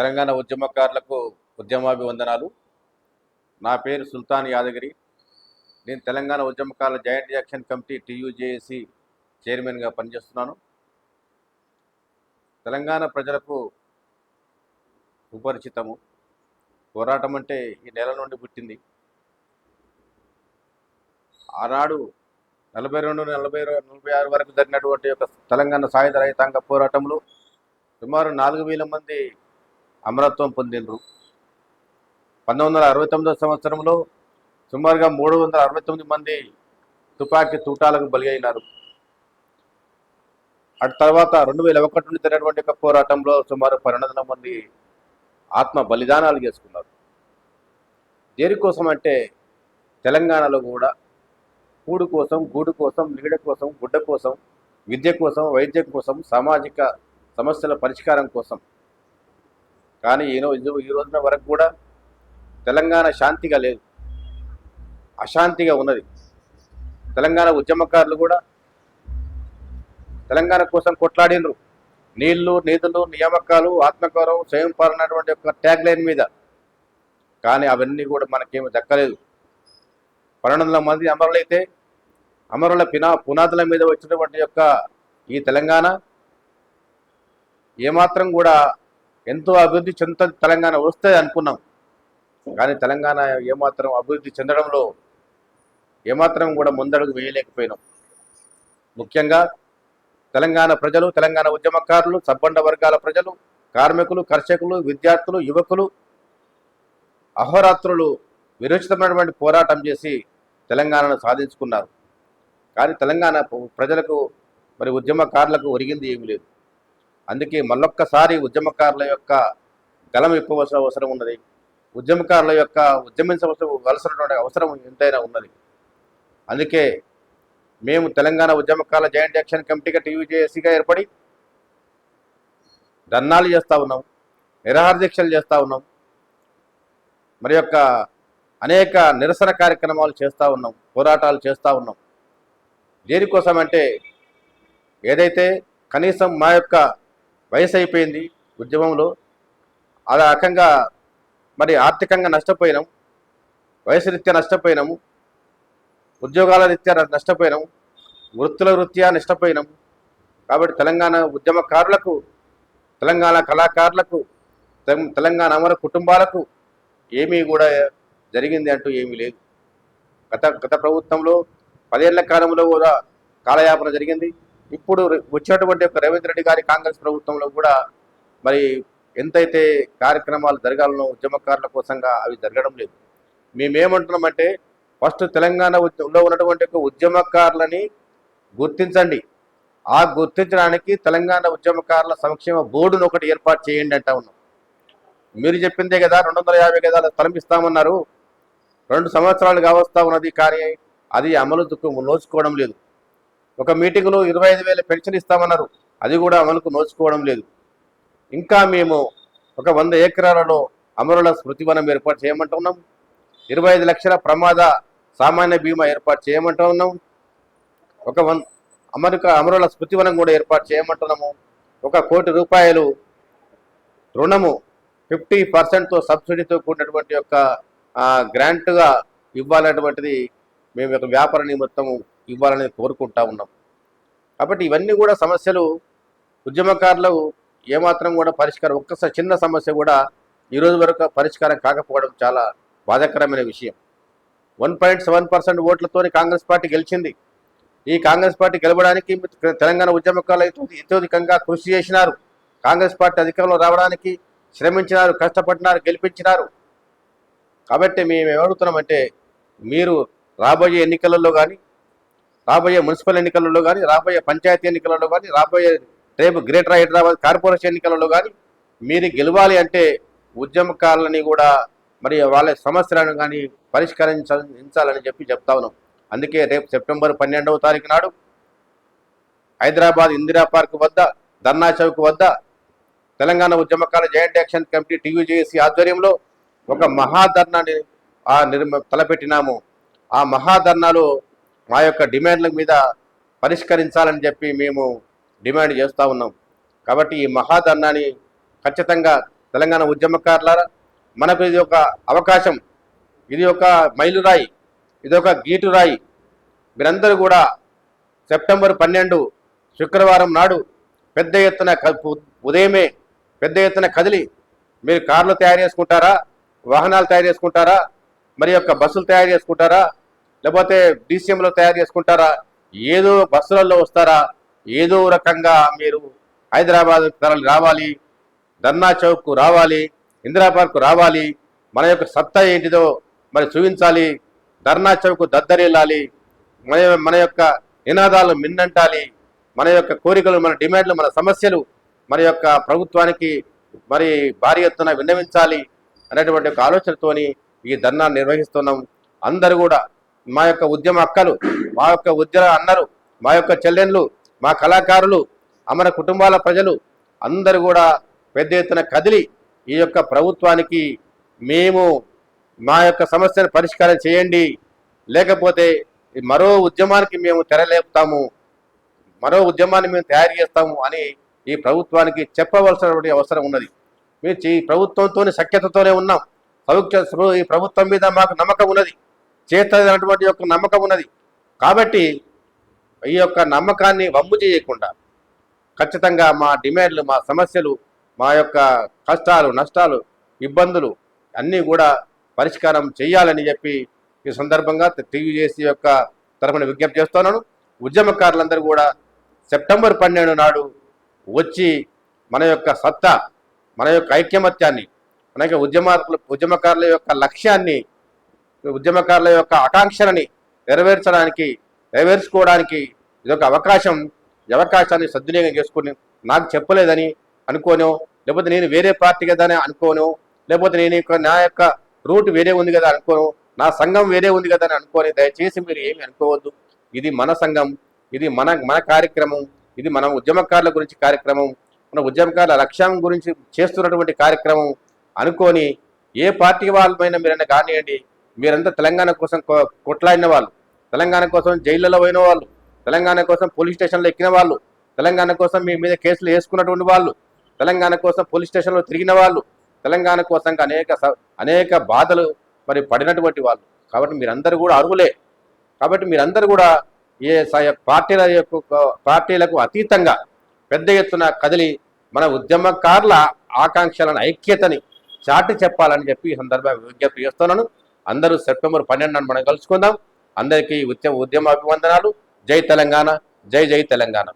తెలంగాణ ఉద్యమకారులకు ఉద్యమాభివందనాలు. నా పేరు సుల్తాన్ యాదగిరి. నేను తెలంగాణ ఉద్యమకారుల జాయింట్ యాక్షన్ కమిటీ టీయూజేఏసి చైర్మన్గా పనిచేస్తున్నాను. తెలంగాణ ప్రజలకు సుపరిచితము. పోరాటం అంటే ఈ నెల నుండి పుట్టింది. ఆనాడు నలభై రెండు నలభై నలభై ఆరు వరకు జరిగినటువంటి యొక్క తెలంగాణ సాయుధ రైతాంగ పోరాటంలో సుమారు నాలుగు వేల మంది అమరత్వం పొందినరు పంతొమ్మిది వందల అరవై తొమ్మిదో సంవత్సరంలో సుమారుగా మూడు వందల అరవై తొమ్మిది మంది తుపాకీ తూటాలకు బలి అయినారు అటు తర్వాత రెండు వేల ఒకటి నుండి జరిగినటువంటి ఒక పోరాటంలో సుమారు పన్నెండు మంది ఆత్మ బలిదానాలు చేసుకున్నారు. దేనికోసం అంటే తెలంగాణలో కూడా కూడు కోసం గూడు కోసం నీడ కోసం గుడ్డ కోసం విద్య కోసం వైద్యం కోసం సామాజిక సమస్యల పరిష్కారం కోసం కానీ ఈ ఈ రోజున వరకు కూడా తెలంగాణ శాంతిగా లేదు. అశాంతిగా ఉన్నది. తెలంగాణ ఉద్యమకారులు కూడా తెలంగాణ కోసం కొట్లాడినరు. నీళ్ళు నిధులు నియామకాలు ఆత్మగౌరవం స్వయం పాలనటువంటి ఒక ట్యాగ్ లైన్ మీద. కానీ అవన్నీ కూడా మనకేమి దక్కలేదు. పన్నెండు వందల మంది అమరులైతే అమరుల పినా పునాదుల మీద వచ్చినటువంటి యొక్క ఈ తెలంగాణ ఏమాత్రం కూడా ఎంతో అభివృద్ధి చెందుతుంది తెలంగాణ వస్తుంది అనుకున్నాం. కానీ తెలంగాణ ఏమాత్రం అభివృద్ధి చెందడంలో ఏమాత్రం కూడా ముందడుగు వేయలేకపోయినాం. ముఖ్యంగా తెలంగాణ ప్రజలు తెలంగాణ ఉద్యమకారులు సబ్బండ వర్గాల ప్రజలు కార్మికులు కర్షకులు విద్యార్థులు యువకులు అహోరాత్రులు విరోచితమైనటువంటి పోరాటం చేసి తెలంగాణను సాధించుకున్నారు. కానీ తెలంగాణ ప్రజలకు మరి ఉద్యమకారులకు ఒరిగింది ఏమీ లేదు. అందుకే మళ్ళొక్కసారి ఉద్యమకారుల యొక్క గలం ఇప్పవలసిన అవసరం ఉన్నది. ఉద్యమకారుల యొక్క ఉద్యమించవలసినటువంటి అవసరం ఎంతైనా ఉన్నది. అందుకే మేము తెలంగాణ ఉద్యమకారుల జాయింట్ యాక్షన్ కమిటీగా టీవీజేఎస్సీగా ఏర్పడి ధర్నాలు చేస్తూ ఉన్నాం. నిరహార దీక్షలు చేస్తూ ఉన్నాం. మరి యొక్క అనేక నిరసన కార్యక్రమాలు చేస్తూ ఉన్నాం. పోరాటాలు చేస్తూ ఉన్నాం. దేనికోసం అంటే ఏదైతే కనీసం మా యొక్క వయసు అయిపోయింది ఉద్యమంలో. ఆ రకంగా మరి ఆర్థికంగా నష్టపోయినాం. వయసు రీత్యా నష్టపోయినాము. ఉద్యోగాల రీత్యా నష్టపోయినాం వృత్తుల రీత్యా నష్టపోయినాం. కాబట్టి తెలంగాణ ఉద్యమకారులకు తెలంగాణ కళాకారులకు తెలంగాణ అమర కుటుంబాలకు ఏమీ కూడా జరిగింది అంటూ ఏమీ లేదు. గత గత ప్రభుత్వంలో పదేళ్ళ కాలంలో కూడా కాలయాపన జరిగింది. ఇప్పుడు వచ్చినటువంటి ఒక రేవంత్ రెడ్డి గారి కాంగ్రెస్ ప్రభుత్వంలో కూడా మరి ఎంతైతే కార్యక్రమాలు జరగాలనో ఉద్యమకారుల కోసంగా అవి జరగడం లేదు. మేమేమంటున్నామంటే ఫస్ట్ తెలంగాణ ఉన్నటువంటి ఒక ఉద్యమకారులని గుర్తించండి. ఆ గుర్తించడానికి తెలంగాణ ఉద్యమకారుల సంక్షేమ బోర్డును ఒకటి ఏర్పాటు చేయండి అంటా ఉన్నాం. మీరు చెప్పిందే కదా రెండు వందల యాభై గదాలు స్థలం ఇస్తామన్నారు. రెండు సంవత్సరాలు కావస్తా ఉన్నది కానీ అది అమలు దుక్కు నోచుకోవడం లేదు. ఒక మీటింగ్లో ఇరవై ఐదు వేల పెన్షన్ ఇస్తామన్నారు. అది కూడా అమలుకు నోచుకోవడం లేదు. ఇంకా మేము ఒక వంద ఎకరాలలో అమరుల స్మృతివనం ఏర్పాటు చేయమంటున్నాం. ఇరవై ఐదు లక్షల ప్రమాద సామాన్య బీమా ఏర్పాటు చేయమంటున్నాం. ఒక వన్ అమరిక అమరుల స్మృతివనం కూడా ఏర్పాటు చేయమంటున్నాము. ఒక కోటి రూపాయలు రుణము ఫిఫ్టీ పర్సెంట్తో సబ్సిడీతో కూడినటువంటి యొక్క గ్రాంట్గా ఇవ్వాలన్నటువంటిది మేము యొక్క వ్యాపార నిమిత్తము ఇవ్వాలని కోరుకుంటా ఉన్నాం. కాబట్టి ఇవన్నీ కూడా సమస్యలు ఉద్యమకారులు ఏమాత్రం కూడా పరిష్కారం ఒక్కసారి చిన్న సమస్య కూడా ఈ రోజు వరకు పరిష్కారం కాకపోవడం చాలా బాధాకరమైన విషయం. వన్ పాయింట్ సెవెన్ పర్సెంట్ ఓట్లతో కాంగ్రెస్ పార్టీ గెలిచింది. ఈ కాంగ్రెస్ పార్టీ గెలవడానికి తెలంగాణ ఉద్యమకారులు అయితే అత్యధికంగా కృషి చేసినారు. కాంగ్రెస్ పార్టీ అధికారంలో రావడానికి శ్రమించినారు కష్టపడినారు గెలిపించినారు. కాబట్టి మేము ఏమడుగుతున్నామంటే మీరు రాబోయే ఎన్నికలలో కానీ రాబోయే మున్సిపల్ ఎన్నికలలో కానీ రాబోయే పంచాయతీ ఎన్నికలలో కానీ రాబోయే రేపు గ్రేటర్ హైదరాబాద్ కార్పొరేషన్ ఎన్నికలలో కానీ మీరు గెలవాలి అంటే ఉద్యమకారులని కూడా మరి వాళ్ళ సమస్యలను కానీ పరిష్కరించాలని చెప్పి చెప్తా ఉన్నాం. అందుకే రేపు సెప్టెంబర్ పన్నెండవ తారీఖు నాడు హైదరాబాద్ ఇందిరా పార్క్ వద్ద ధర్నా చౌక్ వద్ద తెలంగాణ ఉద్యమకాల జాయింట్ యాక్షన్ కమిటీ టీయూజేఏసీ ఆధ్వర్యంలో ఒక మహాధర్నాని ఆ నిర్మ తలపెట్టినాము. ఆ మహాధర్నాలో మా యొక్క డిమాండ్ల మీద పరిష్కరించాలని చెప్పి మేము డిమాండ్ చేస్తూ ఉన్నాం. కాబట్టి ఈ మహాధర్నాన్ని ఖచ్చితంగా తెలంగాణ ఉద్యమకారులారా మనకు ఇది ఒక అవకాశం. ఇది ఒక మైలురాయి ఇది ఒక గీటురాయి. మీరందరూ కూడా సెప్టెంబర్ పన్నెండు శుక్రవారం నాడు పెద్ద ఎత్తున ఉదయమే పెద్ద ఎత్తున కదిలి మీరు కార్లు తయారు చేసుకుంటారా వాహనాలు తయారు చేసుకుంటారా మరి యొక్క బస్సులు తయారు చేసుకుంటారా లేకపోతే డీసీఎంలో తయారు చేసుకుంటారా? ఏదో బస్సులలో వస్తారా? ఏదో రకంగా మీరు హైదరాబాద్ తరలి రావాలి ధర్నా చౌక్కు రావాలి ఇందిరా పార్కు రావాలి మన యొక్క సత్తా ఏంటిదో మరి చూపించాలి ధర్నా చౌక్ దద్దరిల్లాలి మన మన యొక్క నినాదాలు మిన్నంటాలి మన యొక్క కోరికలు మన డిమాండ్లు మన సమస్యలు మన యొక్క ప్రభుత్వానికి మరి భారీ ఎత్తున విన్నవించాలి అనేటువంటి ఒక ఆలోచనతోని ఈ ధర్నా నిర్వహిస్తున్నాం. అందరూ కూడా మా యొక్క ఉద్యమ అక్కలు మా యొక్క ఉద్యమ అన్నలు మా యొక్క చెల్లెన్లు మా కళాకారులు అమర కుటుంబాల ప్రజలు అందరూ కూడా పెద్ద ఎత్తున కదిలి ఈ యొక్క ప్రభుత్వానికి మేము మా యొక్క సమస్యను పరిష్కారం చేయండి. లేకపోతే ఈ మరో ఉద్యమానికి మేము తెరలేపుతాము మరో ఉద్యమాన్ని మేము తయారు చేస్తాము అని ఈ ప్రభుత్వానికి చెప్పవలసినటువంటి అవసరం ఉన్నది. మేము ఈ ప్రభుత్వంతో సఖ్యతతోనే ఉన్నాం. సౌఖ్య ఈ ప్రభుత్వం మీద మాకు నమ్మకం ఉన్నది. చేతనటువంటి యొక్క నమ్మకం ఉన్నది. కాబట్టి ఈ యొక్క నమ్మకాన్ని వమ్ము చేయకుండా ఖచ్చితంగా మా డిమాండ్లు మా సమస్యలు మా యొక్క కష్టాలు నష్టాలు ఇబ్బందులు అన్నీ కూడా పరిష్కారం చేయాలని చెప్పి ఈ సందర్భంగా టీవీజేసీ యొక్క తరఫున విజ్ఞప్తి చేస్తున్నాను. ఉద్యమకారులందరూ కూడా సెప్టెంబర్ పన్నెండు నాడు వచ్చి మన యొక్క సత్తా మన యొక్క ఐక్యమత్యాన్ని మన యొక్క ఉద్యమ ఉద్యమకారుల యొక్క లక్ష్యాన్ని ఉద్యమకారుల యొక్క ఆకాంక్షలని నెరవేర్చడానికి నెరవేర్చుకోవడానికి ఇది ఒక అవకాశం ఈ అవకాశాన్ని సద్వినియోగం చేసుకుని నాకు చెప్పలేదని అనుకోను లేకపోతే నేను వేరే పార్టీ కదా అని అనుకోను లేకపోతే నేను నా యొక్క రూట్ వేరే ఉంది కదా అనుకోను నా సంఘం వేరే ఉంది కదా అని అనుకోని దయచేసి మీరు ఏమి అనుకోవద్దు. ఇది మన సంఘం ఇది మన మన కార్యక్రమం ఇది మన ఉద్యమకారుల గురించి కార్యక్రమం మన ఉద్యమకారుల లక్ష్యం గురించి చేస్తున్నటువంటి కార్యక్రమం అనుకోని ఏ పార్టీ వాళ్ళమైనా మీరైనా కానివ్వండి మీరంతా తెలంగాణ కోసం కొట్లాడిన వాళ్ళు. తెలంగాణ కోసం జైళ్ళలో పోయిన వాళ్ళు. తెలంగాణ కోసం పోలీస్ స్టేషన్లో ఎక్కిన వాళ్ళు. తెలంగాణ కోసం మీ మీద కేసులు వేసుకున్నటువంటి వాళ్ళు. తెలంగాణ కోసం పోలీస్ స్టేషన్లో తిరిగిన వాళ్ళు. తెలంగాణ కోసం అనేక స- అనేక బాధలు మరి పడినటువంటి వాళ్ళు. కాబట్టి మీరందరూ కూడా అర్హులే. కాబట్టి మీరందరూ కూడా ఏ స- పార్టీల యొక్క పార్టీలకు అతీతంగా పెద్ద ఎత్తున కదిలి మన ఉద్యమకారుల ఆకాంక్షలను ఐక్యతని చాటి చెప్పాలని చెప్పి ఈ సందర్భంగా విజ్ఞప్తి చేస్తున్నాను. అందరూ సెప్టెంబర్ పన్నెండున మనం కలుసుకుందాం. అందరికీ ఉద్యమ ఉద్యమ అభివందనాలు జై తెలంగాణ. జై జై తెలంగాణ.